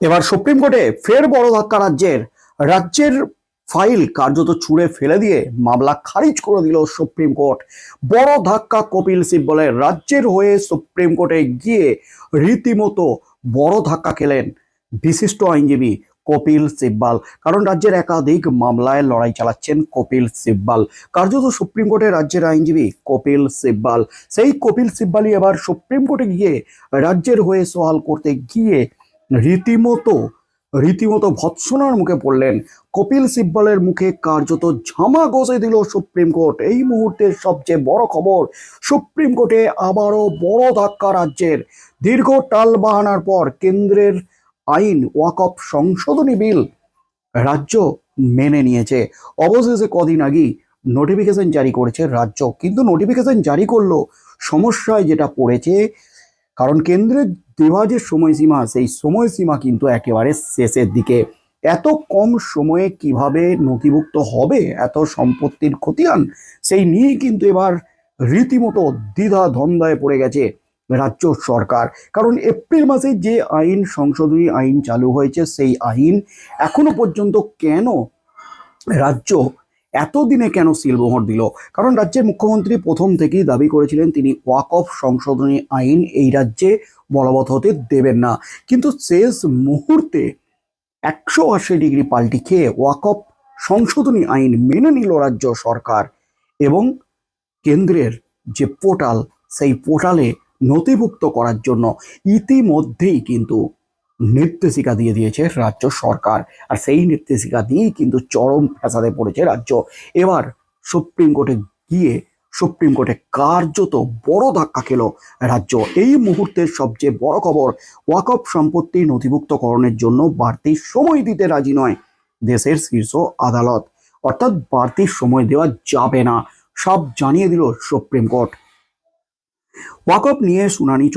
এবার সুপ্রিম কোর্টে ফের বড় ধাক্কা রাজ্যের রাজ্যের ফাইল কার্যত ছুঁড়ে ফেলে দিয়ে মামলা খারিজ করে দিল সুপ্রিম কোর্ট। বড় ধাক্কা কপিল সিব্বলের রাজ্যের হয়ে সুপ্রিম কোর্টে গিয়ে রীতিমতো বড় ধাক্কা খেলেন বিশিষ্ট আইনজীবী কপিল সিব্বাল। কারণ রাজ্যের একাধিক মামলায় লড়াই চালাচ্ছেন কপিল সিব্বাল। কার্যত সুপ্রিম কোর্টে রাজ্যের আইনজীবী কপিল সিব্বাল। সেই কপিল সিব্বালই এবার সুপ্রিম কোর্টে গিয়ে রাজ্যের হয়ে সওয়াল করতে গিয়ে রীতিমতো রীতিমতো ভৎসনার মুখে পড়লেন। কপিল সিব্বলের মুখে কার্যত ঝামা ঘষে দিল সুপ্রিম কোর্ট। এই মুহূর্তের সবচেয়ে বড় খবর, সুপ্রিম কোর্টে আবারও বড় ধাক্কা রাজ্যের। দীর্ঘ টাল বাহানার পর কেন্দ্রের আইন ওয়াকফ সংশোধনী বিল রাজ্য মেনে নিয়েছে। অবশেষে কদিন আগেই নোটিফিকেশন জারি করেছে রাজ্য। কিন্তু নোটিফিকেশন জারি করল সমস্যায় যেটা পড়েছে কারণ কেন্দ্রের দেওয়া যে সময়সীমা সেই সময়সীমা কিন্তু একেবারে শেষের দিকে। এত কম সময়ে কীভাবে নথিভুক্ত হবে, এত সম্পত্তির খতিয়ান, সেই নিয়েই কিন্তু এবার রীতিমতো দ্বিধা ধন্দায় পড়ে গেছে রাজ্য সরকার। কারণ এপ্রিল মাসে যে আইন, সংশোধনী আইন চালু হয়েছে, সেই আইন এখনও পর্যন্ত কেন রাজ্য এতদিনে কেন সিলমোহর দিল? কারণ রাজ্যের মুখ্যমন্ত্রী প্রথম থেকেই দাবি করেছিলেন, তিনি ওয়াকফ সংশোধনী আইন এই রাজ্যে বলবৎ হতে দেবেন না। কিন্তু শেষ মুহূর্তে একশো আশি ডিগ্রি পাল্টি খেয়ে ওয়াকফ সংশোধনী আইন মেনে নিল রাজ্য সরকার এবং কেন্দ্রের যে পোর্টাল, সেই পোর্টালে নথিভুক্ত করার জন্য ইতিমধ্যেই কিন্তু নির্দেশিকা দিয়ে দিয়েছে রাজ্য সরকার। আর সেই নির্দেশিকা দিয়েই কিন্তু চরম ফ্যাসাদে পড়েছে রাজ্য। এবার সুপ্রিম কোর্টে গিয়ে সুপ্রিম কোর্টে কার্যত বড় ধাক্কা খেল রাজ্য। এই মুহূর্তের সবচেয়ে বড় খবর, ওয়াকফ সম্পত্তি নথিভুক্তকরণের জন্য বাড়তি সময় দিতে রাজি নয় দেশের শীর্ষ আদালত। অর্থাৎ বাড়তি সময় দেওয়া যাবে না, সব জানিয়ে দিল সুপ্রিম কোর্ট। ওয়াকফ নিয়ে শুনানি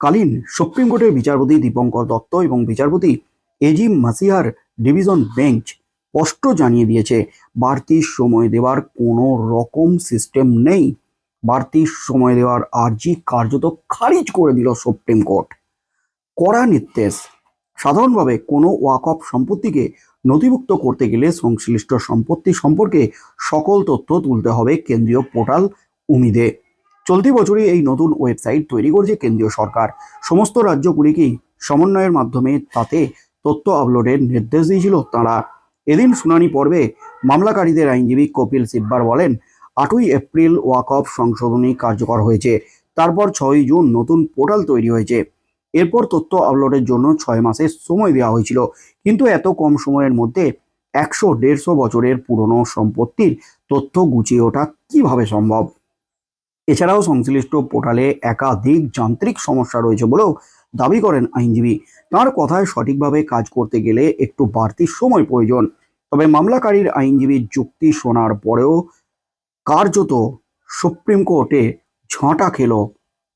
চলাকালীন সুপ্রিম কোর্টের বিচারপতি দীপঙ্কর দত্ত এবং বিচারপতি এজি মাসিহার ডিভিশন বেঞ্চ স্পষ্ট জানিয়ে দিয়েছে, বাড়তি সময় দেওয়ার কোনো রকম সিস্টেম নেই। বাড়তি সময় দেওয়ার আর্জি কার্যত খারিজ করে দিল সুপ্রিম কোর্ট। কড়া নির্দেশ, সাধারণভাবে কোনো ওয়াকফ সম্পত্তিকে নথিভুক্ত করতে গেলে সংশ্লিষ্ট সম্পত্তি সম্পর্কে সকল তথ্য তুলতে হবে কেন্দ্রীয় পোর্টাল উমিদে। চলতি বছরই এই নতুন ওয়েবসাইট তৈরি করেছে কেন্দ্রীয় সরকার। সমস্ত রাজ্যগুলিকেই সমন্বয়ের মাধ্যমে তাতে তথ্য আপলোডের নির্দেশ দিয়েছিল তারা। এদিন শুনানি পর্বে মামলাকারীদের আইনজীবী কপিল সিব্বার বলেন, আটই এপ্রিল ওয়াকফ সংশোধনী কার্যকর হয়েছে। তারপর ছয়ই জুন নতুন পোর্টাল তৈরি হয়েছে। এরপর তথ্য আপলোডের জন্য ছয় মাসের সময় দেওয়া হয়েছিল। কিন্তু এত কম সময়ের মধ্যে একশো দেড়শো বছরের পুরনো সম্পত্তির তথ্য গুছিয়ে ওঠা কীভাবে সম্ভব? এছাড়াও সংশ্লিষ্ট পোর্টালে একাধিক যান্ত্রিক সমস্যা রয়েছে বলেও দাবি করেন আইনজীবী। তার কথায় সঠিকভাবে কাজ করতে গেলে একটু বাড়তি সময় প্রয়োজন। তবে মামলাকারীর আইনজীবীর যুক্তি শোনার পরেও কার্যত সুপ্রিম কোর্টে ঝাঁটা খেল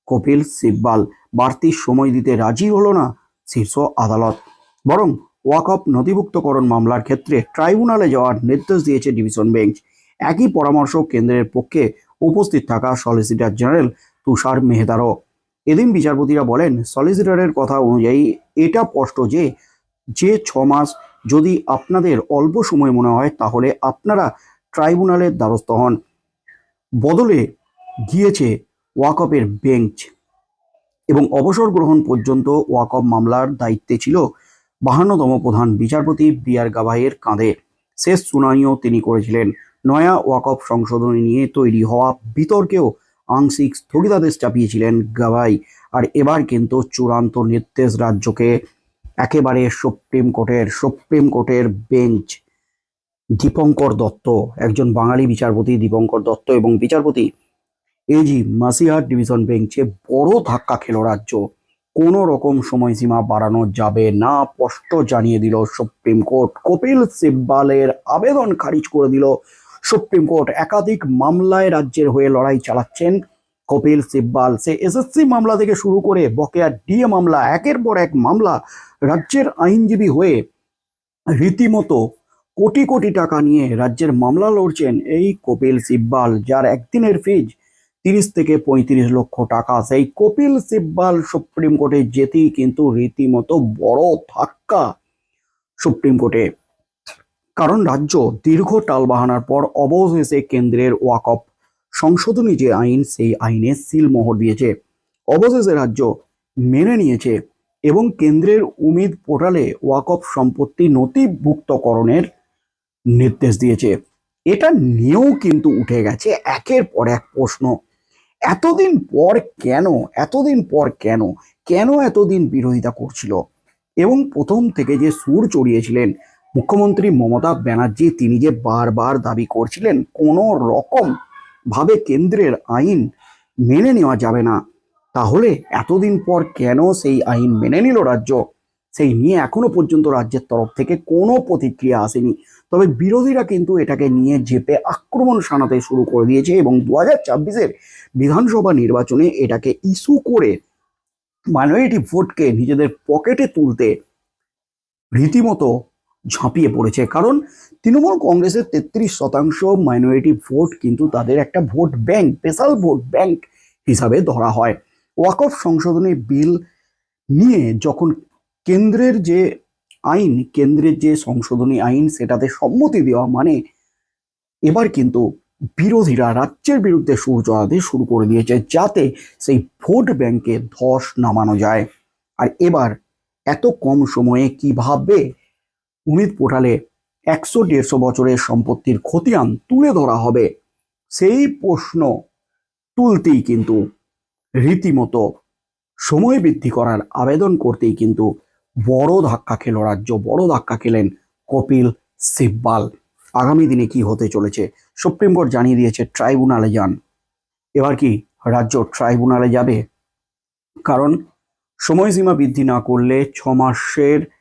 কপিল সিব্বাল। বাড়তি সময় দিতে রাজি হলো না শীর্ষ আদালত। বরং ওয়াকফ নথিভুক্তকরণ মামলার ক্ষেত্রে ট্রাইব্যুনালে যাওয়ার নির্দেশ দিয়েছে ডিভিশন বেঞ্চ। একই পরামর্শ কেন্দ্রের পক্ষে উপস্থিত থাকা সলিসিটর জেনারেল তুষার মেহতারও। এদিন বিচারপতিরা বলেন সলিসিটরের কথা অনুযায়ী এটা স্পষ্ট যে যে ছ মাস যদি আপনাদের অল্প সময় মনে হয়, তাহলে আপনারা ট্রাইব্যুনালের দ্বারস্থ হন। বদলে গিয়েছে ওয়াকফের বেঞ্চ এবং অবসর গ্রহণ পর্যন্ত ওয়াকফ মামলার দায়িত্বে ছিল বাহান্নতম প্রধান বিচারপতি বি আর গাভাইয়ের কাঁধে। শেষ শুনানিও তিনি করেছিলেন। নয়া ওয়াকফ সংশোধনী নিয়ে তৈরি হওয়া বিতর্কেও আংশিক স্থগিতাদেশ চাপিয়েছিলেন গাভাই। আর এবার কিন্তু চূড়ান্ত নির্দেশ রাজ্যকে একেবারে সুপ্রিম কোর্টের সুপ্রিম কোর্টের বেঞ্চ। দীপঙ্কর দত্ত, একজন বাঙালি বিচারপতি দীপঙ্কর দত্ত এবং বিচারপতি এজি মাসিহার ডিভিশন বেঞ্চে বড় ধাক্কা খেল রাজ্য। কোনো রকম সময়সীমা বাড়ানো যাবে না, স্পষ্ট জানিয়ে দিল সুপ্রিম কোর্ট। কপিল সিব্বালের আবেদন খারিজ করে দিল সুপ্রিম কোর্ট একাধিক মামলায় রাজ্যের হয়ে লড়াই চালাচ্ছেন। কপিল সিব্বাল সে এসএসসি মামলা থেকে শুরু করে বকেয়া ডিএ মামলা, একের পর এক মামলা রাজ্যের আইনজীবী হয়ে রীতিমতো কোটি কোটি টাকা নিয়ে রাজ্যের মামলা লড়ছেন এই কপিল সিব্বাল, যার একদিনের ফিজ তিরিশ থেকে পঁয়ত্রিশ লক্ষ টাকা। সেই কপিল সিব্বাল সুপ্রিম কোর্টে যেতেই কিন্তু রীতিমতো বড় ধাক্কা সুপ্রিম কোর্টে। কারণ রাজ্য দীর্ঘ টালবাহানার পর অবশেষে কেন্দ্রের ওয়াকফ সংশোধনী যে আইন, সেই আইনে সিলমোহর দিয়েছে। অবশেষে রাজ্য মেনে নিয়েছে এবং কেন্দ্রের উমিদ পোর্টালে ওয়াকফ সম্পত্তি নথিভুক্তকরণের নির্দেশ দিয়েছে। এটা নিয়েও কিন্তু উঠে গেছে একের পর এক প্রশ্ন। এতদিন পর কেন, এতদিন পর কেন কেন এতদিন বিরোধিতা করছিল? এবং প্রথম থেকে যে সুর চড়িয়েছিলেন মুখ্যমন্ত্রী মমতা ব্যানার্জি তিনি যে বারবার দাবি করছিলেন, কোনো রকম ভাবে কেন্দ্রের আইন মেনে নেওয়া যাবে না। তাহলে এতদিন পর কেন সেই আইন মেনে নিল রাজ্য? সেই নিয়ে এখনও পর্যন্ত রাজ্যের তরফ থেকে কোনো প্রতিক্রিয়া আসেনি। তবে বিরোধীরা কিন্তু এটাকে নিয়ে জেপে আক্রমণ শানাতে শুরু করে দিয়েছে এবং দু হাজার ছাব্বিশের বিধানসভা নির্বাচনে এটাকে ইস্যু করে মাইনরিটি ভোটকে নিজেদের পকেটে তুলতে রীতিমতো ঝাঁপিয়ে পড়েছে। কারণ তৃণমূল কংগ্রেসের তেত্রিশ শতাংশ মাইনরিটি ভোট কিন্তু তাদের একটা vote bank special vote bank হিসাবে ধরা হয়। ওয়াকফ সংশোধনী বিল নিয়ে যখন কেন্দ্রের যে আইন, কেন্দ্রের যে সংশোধনী আইন সেটাতে সম্মতি দেওয়া মানে এবার কিন্তু বিরোধীরা রাজ্যের বিরুদ্ধে সুর চড়াতে শুরু করে দিয়েছে, যাতে সেই ভোট ব্যাংকে ধস নামানো যায়। আর এবার এত কম সময়ে কীভাবে উমিদ পোর্টালে একশো দেড়শো বছরের সম্পত্তির খতিয়ান তুলে ধরা হবে। সেই প্রশ্ন তুলতেই কিন্তু রীতিমতো সময় বৃদ্ধি করার আবেদন করতেই কিন্তু বড় ধাক্কা খেল রাজ্য, বড় ধাক্কা খেলেন কপিল সিব্বাল। আগামী দিনে কি হতে চলেছে? সুপ্রিম কোর্ট জানিয়ে দিয়েছে, ট্রাইব্যুনালে যান। এবার কি রাজ্য ট্রাইব্যুনালে যাবে? কারণ সময়সীমা বৃদ্ধি না করলে ছ মাসের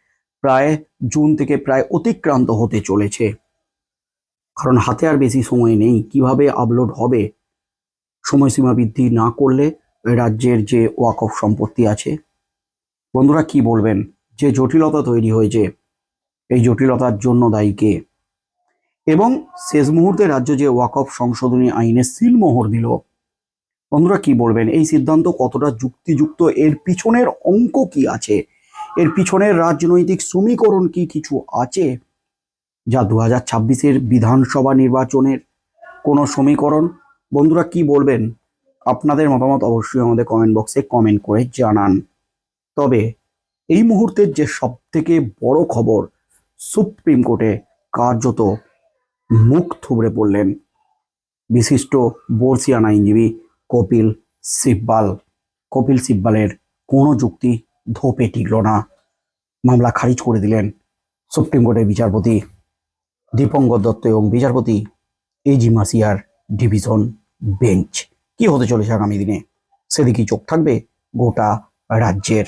প্রায় জুন থেকে প্রায় অতিক্রান্ত হতে চলেছে। কারণ হাতে আর বেশি সময় নেই, কীভাবে আপলোড হবে? সময়সীমা বৃদ্ধি না করলে রাজ্যের যে ওয়াকফ সম্পত্তি আছে, বন্ধুরা কি বলবেন? যে জটিলতা তৈরি হয়েছে, এই জটিলতার জন্য দায়ী কে? এবং শেষ মুহূর্তে রাজ্য যে ওয়াকফ সংশোধনী আইনে সিলমোহর দিল, বন্ধুরা কি বলবেন? এই সিদ্ধান্ত কতটা যুক্তিযুক্ত? এর পিছনের অঙ্ক কি আছে? এর পিছনের রাজনৈতিক সমীকরণ কি কিছু আছে? যা দু হাজার ছাব্বিশের বিধানসভা নির্বাচনের কোনো সমীকরণ? বন্ধুরা, কি বলবেন? আপনাদের মতামত অবশ্যই আমাদের কমেন্ট বক্সে কমেন্ট করে জানান। তবে এই মুহূর্তের যে সব থেকে বড় খবর, সুপ্রিম কোর্টে কার্যত মুখ থুবড়ে পড়লেন বিশিষ্ট বর্ষিয়ান আইনজীবী কপিল সিব্বাল। কপিল সিব্বালের কোনো যুক্তি ধোপে টিকল না। মামলা খারিজ করে দিলেন সুপ্রিম কোর্টের বিচারপতি দীপঙ্কর দত্ত এবং বিচারপতি এজি মাসিয়ার ডিভিশন বেঞ্চ। কি হতে চলেছে আগামী দিনে? সেদিকে চোখ থাকবে গোটা রাজ্যের